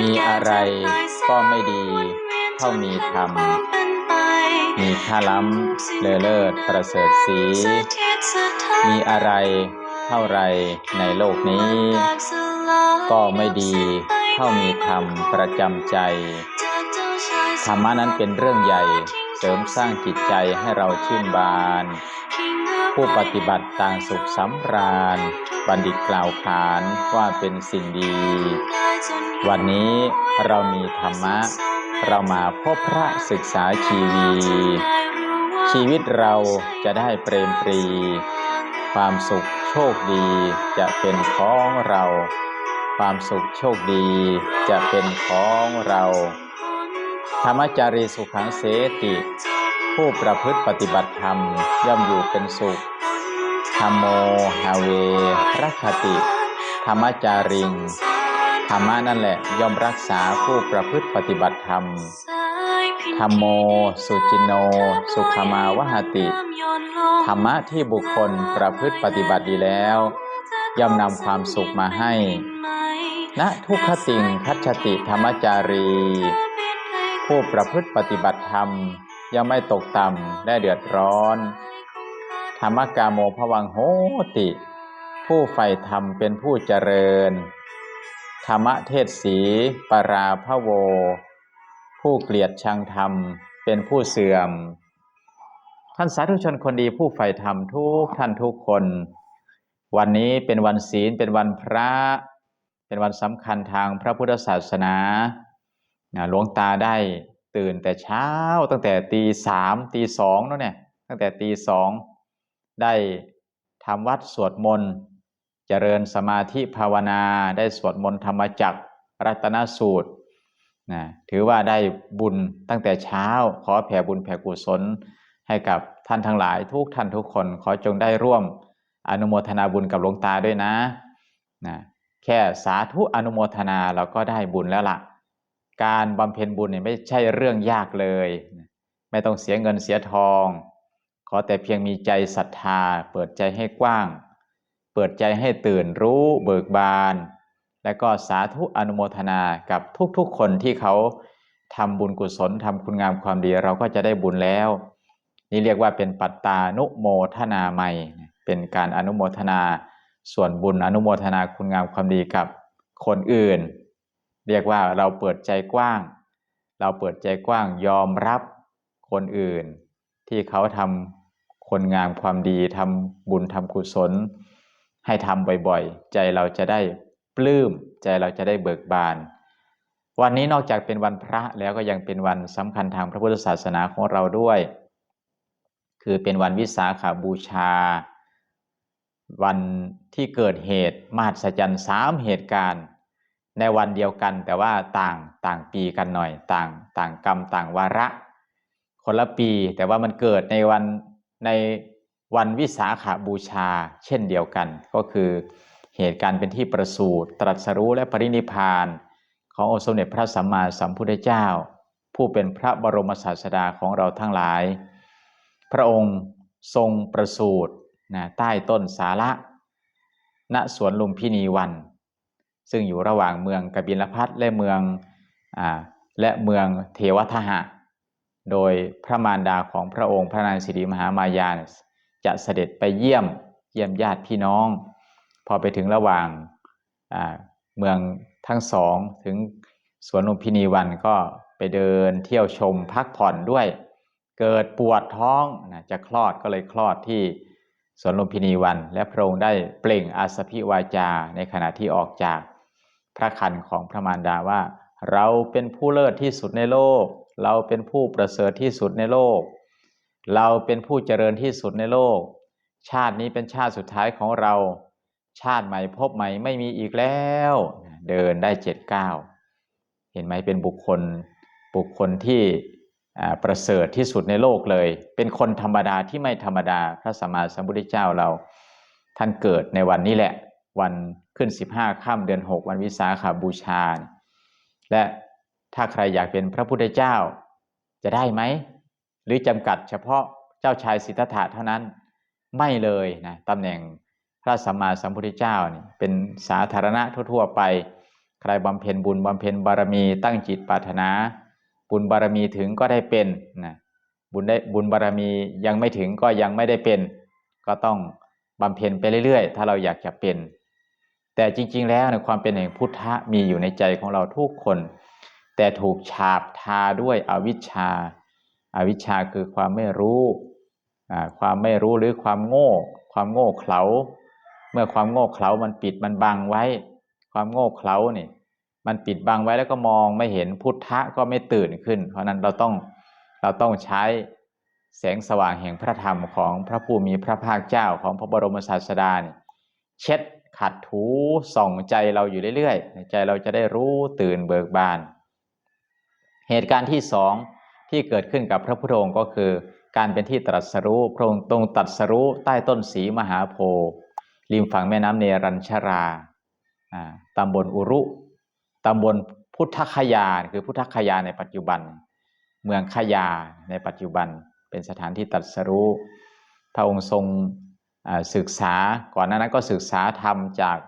มีอะไรก็ไม่ดี เท่ามีธรรม มีค่าล้ำเลอเลิศประเสริฐสี มีอะไรเท่าไรในโลกนี้ ก็ไม่ดีเท่ามีธรรมประจำใจ ธรรมะนั้นเป็นเรื่องใหญ่ เสริมสร้างจิตใจให้เราชื่นบาน ผู้ปฏิบัติต่างสุขสำราญ บัณฑิตกล่าวขานว่าเป็นสิ่งดี วันนี้เรามีธรรมะ เรามาพบพระศึกษาชีวี ชีวิตเราจะได้เปรมปรี ความสุขโชคดีจะเป็นของเรา ความสุขโชคดีจะเป็นของเรา ธรรมจารีสุขังเสติ ผู้ประพฤติปฏิบัติธรรมย่อมอยู่เป็นสุขธรรมโมฮาเวรักขติ ธรรมจาริง ธรรมะนั่นแหละย่อมรักษาผู้ประพฤติปฏิบัติธรรม ธรรมโม สุจินโน สุขมาวหติ ธรรมะที่บุคคลประพฤติปฏิบัติดีแล้ว ย่อมนำความสุขมาให้ณทุกขติงคัจฉติธรรมจารี ผู้ประพฤติปฏิบัติธรรมย่อมไม่ตกต่ำได้เดือดร้อน ธรรมกาโมภวังโหติ ผู้ใฝ่ธรรมเป็นผู้เจริญ ธรรมเทศสีปราพโว ผู้เกลียดชังธรรมเป็นผู้เสื่อม ท่านสาธุชนคนดีผู้ใฝ่ธรรมทุกท่านทุกคน วันนี้เป็นวันศีลเป็นวันพระ เป็นวันสำคัญทางพระพุทธศาสนา หลวงตาได้ตื่นแต่เช้าตั้งแต่ตีสามตีสองนั่นเนี่ยตั้งแต่ตีสองได้ทำวัดสวดมนต์เจริญสมาธิภาวนาได้สวดมนต์ธรรมจักรรัตนสูตรนะถือว่าได้บุญตั้งแต่เช้า ขอแผ่บุญแผ่กุศลให้กับท่านทั้งหลายทุกท่านทุกคนขอจงได้ร่วมอนุโมทนาบุญกับหลวงตาด้วยนะนะ แค่สาธุอนุโมทนาเราก็ได้บุญแล้วละ่ะ การบำเพ็ญบุญเนี่ยไม่ใช่เรื่องยากเลย ไม่ต้องเสียเงินเสียทอง ขอแต่เพียงมีใจศรัทธา เปิดใจให้กว้าง เปิดใจให้ตื่นรู้เบิกบาน และก็สาธุอนุโมทนากับทุกๆคนที่เขาทำบุญกุศลทำคุณงามความดีเราก็จะได้บุญแล้ว นี่เรียกว่าเป็นปัตตานุโมทนาใหม่เป็นการอนุโมทนา ส่วนบุญอนุโมทนาคุณงามความดีกับคนอื่น เรียกว่าเราเปิดใจกว้าง เราเปิดใจกว้างยอมรับคนอื่น ที่เขาทำคนงามความดีทำบุญทำกุศล ให้ทำบ่อยๆ ใจเราจะได้ปลื้ม ใจเราจะได้เบิกบาน วันนี้นอกจากเป็นวันพระแล้วก็ยังเป็นวันสำคัญทางพระพุทธศาสนาของเราด้วย คือเป็นวันวิสาขาบูชา วันที่เกิดเหตุมหัศจรรย์สามเหตุการณ์ ในวันเดียวกัน แต่ว่าต่างต่างปีกันหน่อย ต่างต่างกรรมต่างวาระ คนละปี แต่ว่ามันเกิดในวันในวันวิสาขาบูชา เช่นเดียวกัน ก็คือเหตุการณ์เป็นที่ประสูติตรัสรู้และปรินิพาน ขององค์สมเด็จพระสัมมาสัมพุทธเจ้า ผู้เป็นพระบรมศาสดาของเราทั้งหลาย พระองค์ทรงประสูตินะใต้ต้นสาระณสวนลุมพินีวัน ซึ่งอยู่ระหว่างเมืองกบิลพัทและเมืองอและเมืองเทวทหะ โดยพระมารดาของพระองค์พระนางสิริมหามายาจะเสด็จไปเยี่ยมเยี่ยมญาติพี่น้อง พอไปถึงระหว่างเมืองทั้งสองถึงสวนลุมพินีวันก็ไปเดินเที่ยวชมพักผ่อนด้วย เกิดปวดท้องนะจะคลอดก็เลยคลอดที่สวนลุมพินีวัน และพระองค์ได้เปล่งอาสพิวาจาในขณะที่ออกจาก พระคันของพระมารดาว่า เราเป็นผู้เลิศที่สุดในโลก เราเป็นผู้ประเสริฐที่สุดในโลก เราเป็นผู้เจริญที่สุดในโลก ชาตินี้เป็นชาติสุดท้ายของเรา ชาติใหม่พบใหม่ไม่มีอีกแล้ว เดินได้เจ็ดเก้าเห็นไหมเป็นบุคคลบุคคลที่ประเสริฐที่สุดในโลกเลย เป็นคนธรรมดาที่ไม่ธรรมดาพระสัมมาสัมพุทธเจ้าเรา ท่านเกิดในวันนี้แหละ วันขึ้น 15ค่ำเดือน 6 วันวิสาขาบูชา และถ้าใครอยากเป็นพระพุทธเจ้าจะได้ไหม หรือจำกัดเฉพาะเจ้าชายสิทธัตถะเท่านั้นไม่เลยนะตำแหน่งพระสัมมาสัมพุทธเจ้านี่เป็นสาธารณะทั่ว ๆ ไป ใครบำเพ็ญบุญบำเพ็ญบารมีตั้งจิตปรารถนา บุญบารมีถึงก็ได้เป็นนะบุญได้บุญบารมียังไม่ถึงก็ยังไม่ได้เป็น ก็ต้องบำเพ็ญไปเรื่อย ๆ ถ้าเราอยากจะเป็น แต่จริง ๆ แล้วในความเป็นแห่งพุทธะมีอยู่ในใจของเราทุกคน แต่ถูกฉาบทาด้วยอวิชชาอาวิชชาคือความไม่รู้ความไม่รู้หรือความโง่ ความโง่เขลา เมื่อความโง่เขลามันปิดมันบังไว้ ความโง่เขลาเนี่ยมันปิดบังไว้แล้วก็มองไม่เห็นพุทธะก็ไม่ตื่นขึ้น เพราะนั้นเราต้องเราต้องใช้แสงสว่างแห่งพระธรรมของพระผู้มีพระภาคเจ้าของพระบรมศาสดาเช็ด ขัดถูส่องใจเราอยู่เรื่อยๆ ใจเราจะได้รู้ตื่นเบิกบาน เหตุการณ์ที่สองที่เกิดขึ้นกับพระพุทธองค์ก็คือ การเป็นที่ตรัสรู้พระองค์ตรงตรัสรู้ใต้ต้นสีมหาโพธิ์ริมฝั่งแม่น้ำเนรัญชาราตำบลอุรุตำบลพุทธคยา คือพุทธคยาในปัจจุบัน เมืองขยาในปัจจุบัน เป็นสถานที่ตรัสรู้พระองค์ทรง ศึกษาก่อนหน้านั้นก็ศึกษาธรรมจาก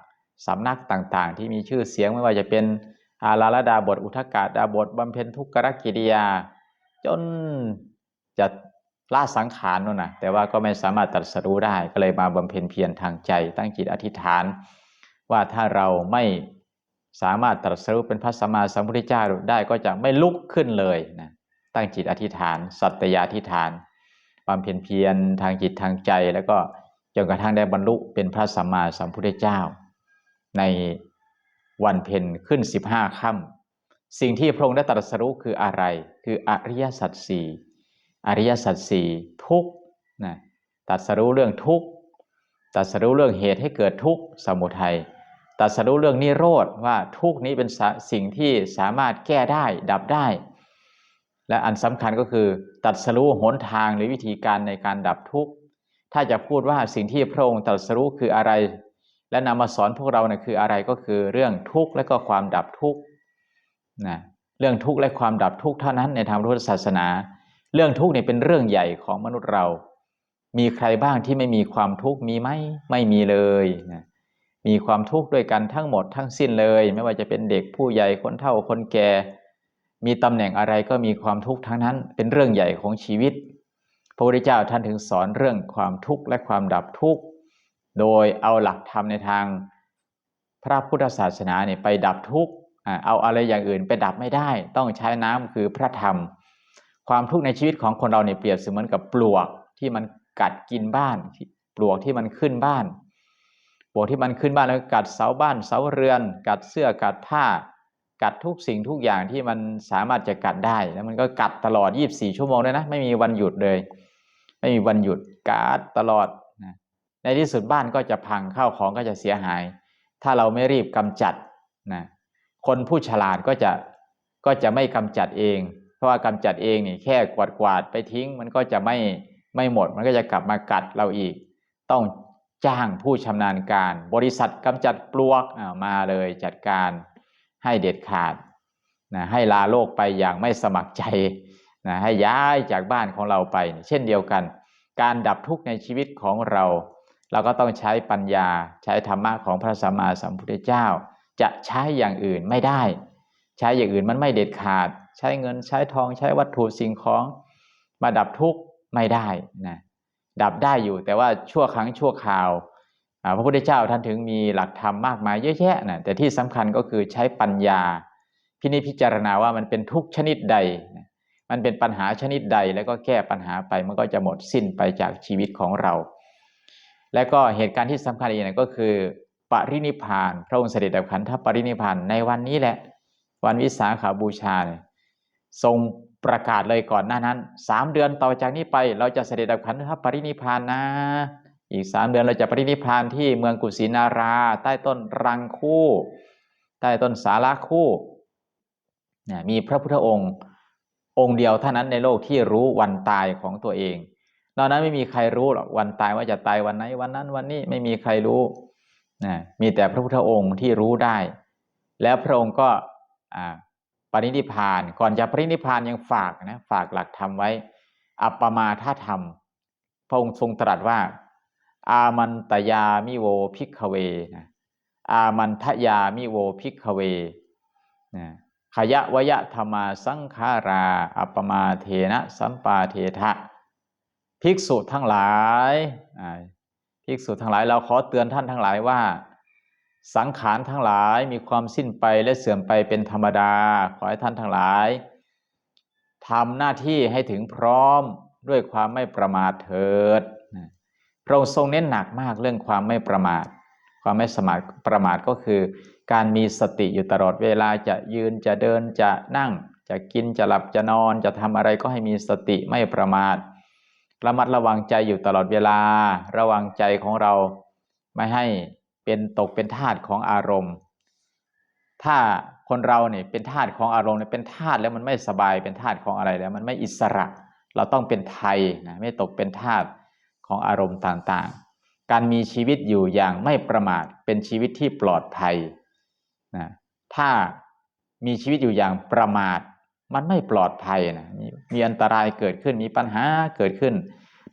สำนักต่างๆ ที่มีชื่อเสียงไม่ว่าจะเป็นอาราลดาบทอุทกาดาบทบำเพ็ญทุกขกิริยา จนจะละสังขารนู่นนะแต่ว่าก็ไม่สามารถตรัสรู้ได้ก็เลยมาบำเพ็ญเพียรทางใจตั้งจิตอธิษฐาน ว่าถ้าเราไม่สามารถตรัสรู้เป็นพระสัมมาสัมพุทธเจ้าได้ก็จะไม่ลุกขึ้นเลยนะตั้งจิตอธิษฐาน สัตยาธิษฐานบำเพ็ญเพียรทางจิตทางใจแล้วก็ จนกระทั่งได้บรรลุเป็นพระสัมมาสัมพุทธเจ้า ในวันเพ็ญขึ้นสิบห้าค่ำสิ่งที่พระองค์ได้ตรัสรู้คืออะไร คืออริยสัจสี่อริยสัจสี่ทุกนะตรัสรู้เรื่องทุกตรัสรู้เรื่องเหตุให้เกิดทุกสมุทัยตรัสรู้เรื่องนิโรธว่าทุกนี้เป็นสิ่งที่สามารถแก้ได้ดับได้ และอันสำคัญก็คือตัดสรู้หนทางหรือวิธีการในการดับทุกข์ ถ้าจะพูดว่าสิ่งที่พระองค์ตรัสรู้คืออะไร และนำมาสอนพวกเราเนี่ยคืออะไรก็คือเรื่องทุกข์และก็ความดับทุกข์นะเรื่องทุกข์และความดับทุกข์เท่านั้นในทางพุทธศาสนา เรื่องทุกข์เนี่ยเป็นเรื่องใหญ่ของมนุษย์เรา มีใครบ้างที่ไม่มีความทุกข์มีไหมไม่มีเลยนะมีความทุกข์ด้วยกันทั้งหมดทั้งสิ้นเลย ไม่ว่าจะเป็นเด็กผู้ใหญ่คนเฒ่าคนแก่ มีตำแหน่งอะไรก็มีความทุกข์ทั้งนั้น เป็นเรื่องใหญ่ของชีวิต ระพุทธเจ้าท่านถึงสอนเรื่องความทุกข์และความดับทุกข์ โดยเอาหลักธรรมในทางพระพุทธศาสนาเนี่ยไปดับทุกข์ เอาอะไรอย่างอื่นไปดับไม่ได้ ต้องใช้น้ำคือพระธรรม ความทุกข์ในชีวิตของคนเราเนี่ยเปรียบเสมือนกับปลวกที่มันกัดกินบ้าน ปลวกที่มันขึ้นบ้าน ปลวกที่มันขึ้นบ้านแล้วกัดเสาบ้านเสาเรือน กัดเสื้อกัดผ้า กัดทุกสิ่งทุกอย่างที่มันสามารถจะกัดได้ แล้วมันก็กัดตลอด 24 ชั่วโมงเลยนะ ไม่มีวันหยุดเลย ไม่มีวันหยุดกัดตลอดนะในที่สุดบ้านก็จะพังข้าวของก็จะเสียหาย ถ้าเราไม่รีบกำจัดนะคนผู้ฉลาดก็จะก็จะไม่กำจัดเอง เพราะว่ากำจัดเองนี่แค่กวาดกวาดไปทิ้ง มันก็จะไม่ไม่หมด มันก็จะกลับมากัดเราอีก ต้องจ้างผู้ชำนาญการ บริษัทกำจัดปลวกมาเลยจัดการให้เด็ดขาดนะให้ลาโลกไปอย่างไม่สมัครใจ นะให้ย้ายจากบ้านของเราไป เช่นเดียวกัน การดับทุกข์ในชีวิตของเรา เราก็ต้องใช้ปัญญาใช้ธรรมะของพระสัมมาสัมพุทธเจ้า จะใช้อย่างอื่นไม่ได้ ใช้อย่างอื่นมันไม่เด็ดขาด ใช้เงินใช้ทองใช้วัตถุสิ่งของ มาดับทุกข์ไม่ได้นะดับได้อยู่แต่ว่าชั่วครั้งชั่วคราวพระพุทธเจ้าท่านถึงมีหลักธรรมมากมายเยอะแยะนะแต่ที่สำคัญก็คือใช้ปัญญา พินิจพิจารณาว่ามันเป็นทุกชนิดใด มันเป็นปัญหาชนิดใดแล้วก็แก้ปัญหาไปมันก็จะหมดสิ้นไปจากชีวิตของเรา และก็เหตุการณ์ที่สำคัญอีกอย่างก็คือปรินิพาน พระองค์เสด็จดับขันธปรินิพานในวันนี้แหละ วันวิสาขาบูชาเนี่ยทรงประกาศเลยก่อนหน้านั้นสามเดือนต่อจากนี้ไป เราจะเสด็จดับขันธปรินิพานนะ อีกสามเดือนเราจะปรินิพานที่เมืองกุสินารา ใต้ต้นรังคู่ ใต้ต้นสาระคู่เนี่มีพระพุทธองค์ องค์เดียวเท่านั้นในโลกที่รู้วันตายของตัวเองนอกนั้นไม่มีใครรู้หรอกวันตายว่าจะตายวันไหนวันนั้นวันนี้ไม่มีใครรู้นะมีแต่พระพุทธองค์ที่รู้ได้ แล้วพระองค์ก็ปรินิพานก่อนจะปรินิพานยังฝากนะฝากหลักธรรมไว้ อัปปมาท่าธรรม พระองค์ทรงตรัสว่า อามันตยามิโวพิกเวนะอามันทยามิโวพิกเวนะ ขยะวยะธรรมาสังขารา อัปมาเทนะสัมปาเททะภิกษุทั้งหลายภิกษุทั้งหลายเราขอเตือนท่านทั้งหลายว่า สังขารทั้งหลายมีความสิ้นไปและเสื่อมไปเป็นธรรมดา ขอให้ท่านทั้งหลายทำหน้าที่ให้ถึงพร้อมด้วยความไม่ประมาทเถิดพระองค์ทรงเน้นหนักมากเรื่องความไม่ประมาท ความไม่สมาทประมาทก็คือ การมีสติอยู่ตลอดเวลาจะยืนจะเดินจะนั่ง จะกินจะหลับจะนอนจะทำอะไรก็ให้มีสติไม่ประมาทระมัดระวังใจอยู่ตลอดเวลา ระวังใจของเราไม่ให้เป็นตกเป็นทาสของอารมณ์ ถ้าคนเราเนี่ยเป็นทาสของอารมณ์เนี่ยเป็นทาสแล้วมันไม่สบายเป็นทาสของอะไรแล้ว มันไม่อิสระ เราต้องเป็นไทยนะไม่ตกเป็นทาสของอารมณ์ต่างๆ การมีชีวิตอยู่อย่างไม่ประมาทเป็นชีวิตที่ปลอดภัย นะถ้ามีชีวิตอยู่อย่างประมาท มันไม่ปลอดภัยนะมมีอันตรายเกิดขึ้นมีปัญหาเกิดขึ้น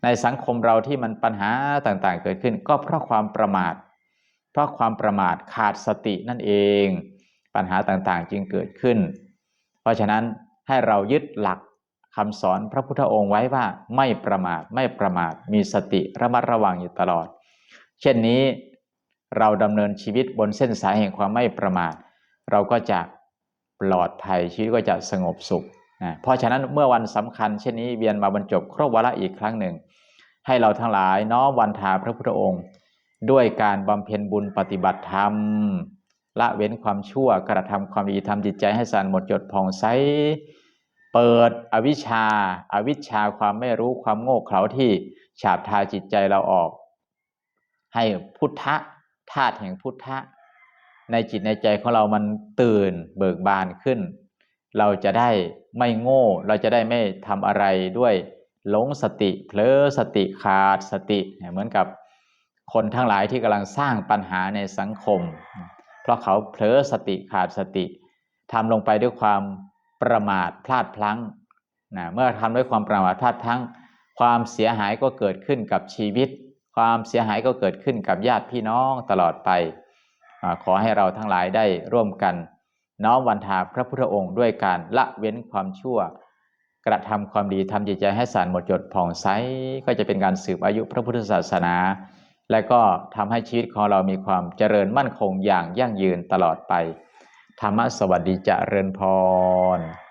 ในสังคมเราที่มันปัญหาต่างๆ เกิดขึ้น ก็เพราะความประมาท เพราะความประมาทขาดสตินั่นเอง ปัญหาต่างๆจึงเกิดขึ้น เพราะฉะนั้นให้เรายึดหลักคำสอนพระพุทธองค์ไว้ว่าไม่ประมาทไม่ประมาทมีสติระมัดระวังอยู่ตลอด เช่นนี้ เราดำเนินชีวิตบนเส้นสายแห่งความไม่ประมาท เราก็จะปลอดภัยชีวิตก็จะสงบสุขนะเพราะฉะนั้นเมื่อวันสำคัญเช่นนี้เวียนมาบรรจบครบวาระอีกครั้งหนึ่ง ให้เราทั้งหลายน้อมวันทาพระพุทธองค์ ด้วยการบำเพ็ญบุญปฏิบัติธรรม ละเว้นความชั่วกระทำความดีทำจิตใจให้สะอาดหมดจดผ่องใสเปิดอวิชชาอาวิชชาความไม่รู้ความโง่เขลาที่ฉาบทาจิตใจเราออก ให้พุทธะ ธาตุแห่งพุทธะ ในจิตในใจของเรามันตื่นเบิกบานขึ้น เราจะได้ไม่โง่ เราจะได้ไม่ทำอะไรด้วยหลงสติเผลอสติขาดสติเหมือนกับคนทั้งหลายที่กำลังสร้างปัญหาในสังคม เพราะเขาเผลอสติขาดสติทำลงไปด้วยความประมาทพลาดพลั้งนะเมื่อทำด้วยความประมาทพลาดพลั้ง ความเสียหายก็เกิดขึ้นกับชีวิต ความเสียหายก็เกิดขึ้นกับญาติพี่น้องตลอดไป ขอให้เราทั้งหลายได้ร่วมกัน น้อมวันทาพระพุทธองค์ด้วยการละเว้นความชั่ว กระทำความดีทำจิตใจให้สานหมดจดผ่องใสก็จะเป็นการสืบอายุพระพุทธศาสนา และก็ทำให้ชีวิตของเรามีความเจริญมั่นคงอย่างยั่งยืนตลอดไปธรรมะสวัสดีเจริญพร